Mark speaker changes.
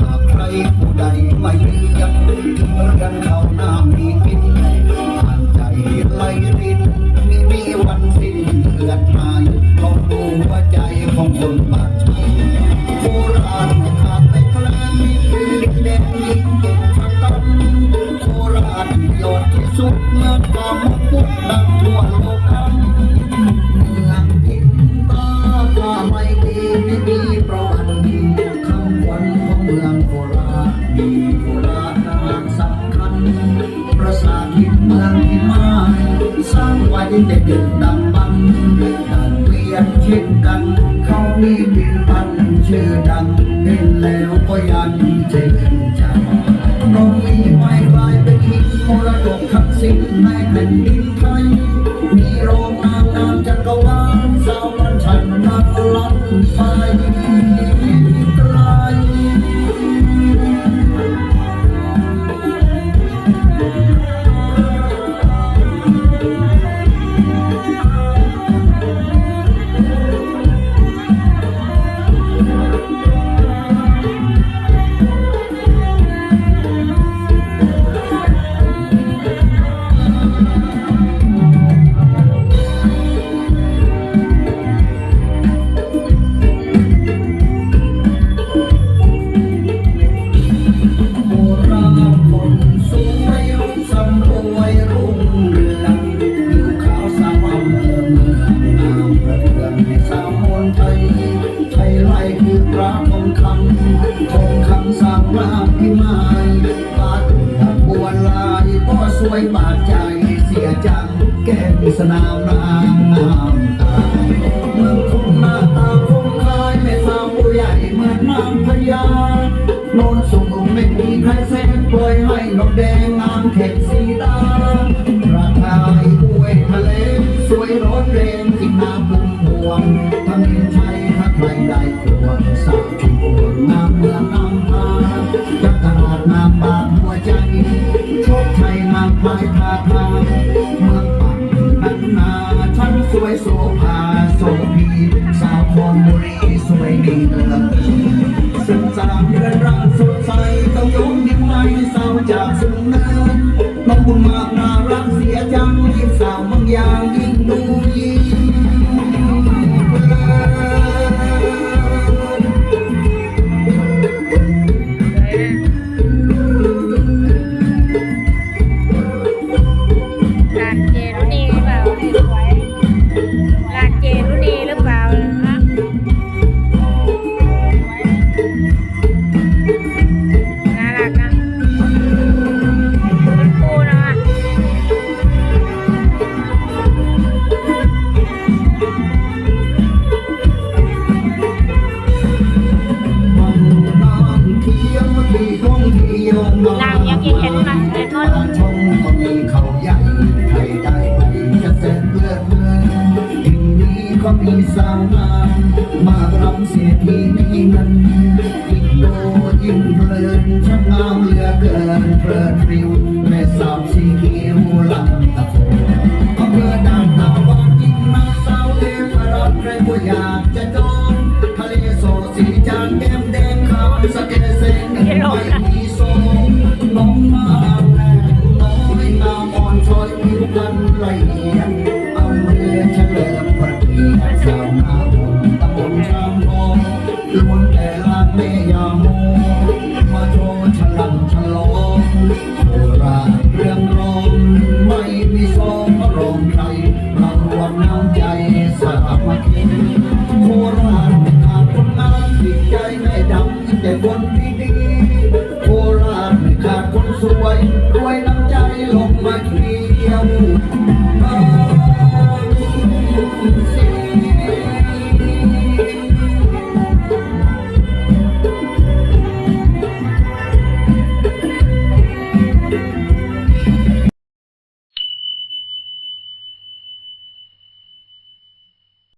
Speaker 1: หากใครผู้ใดไม่ยับดึงเรื่องเขาหน้ามีกินผ่านใจไม่รินมีมีวันสิ้นเกิดมาอยู่ของดูว่าใจของคนบาดจโบราณขาดไกลาดินแดน ไว้แต่ดึกดำบรรพ์ต่างเวียนเช่นกัน เขามีดินพันชื่อดังเห็นแล้วก็ยังเจ็บใจตรงนี้ไม่กลายเป็นหินมรดกทักษิณในแผ่นดินไทย มีโรงงานนามจักรวาลสาวมันฉันนักลันไฟไกล พิมายบาดบวนลายก็สวยบาดใจเสียจังแก้มสนามนางงามตาเมืองคงหน้าตาคงคายแม่สาวผู้ใหญ่เหมือนนางพญาโนนสูงไม่มีใครแสนปล่อยให้นกแดงงามเข็ดสีามพายพาทางเมืองปักนันนาฉันสวยโสภาโสพีสาวคอนบุรีสวยดีเลิศซึ่งสามเดือนรักสดใสต้องยกนิ้วให้สาวจากสูงเนินน้องบุญมากนา องเที่ยวาลางยังกินเห็นนะเห็นหมดทางช่องก็มีเขาใหญ่ใครได้ไปจะแสนเพื่อเพื่อนที่นี้ก็มีสาวงามมารำเสียทีมีเงินยิ่งโดยิ่งเพลินช่างงามเหลือเกินเพลินริวแม่สาวสีเขียวลำตะโกอำเภอดานตาวานยิ่งนักสาวเทพรัตน์ใครบ่อยากจะจองทะเลโซสีจานแก้มแดงขาวสะเก็ด อำเภอเฉลิมพระเกียรติสาวนาบนตำบลชามทองล้วนแต่ลานแม่ยาโมมาโชว์ฉลังฉลองโบราณเรื่องร้องไม่มีสองรองใครเรารวมน้ำใจสามัคคีโคราชไม่ขาดคนงานจิตใจไม่ดำแต่คนดีๆโคราชไมขาดคนสวยรวยน้ำใจลงมาเที่ยวเออ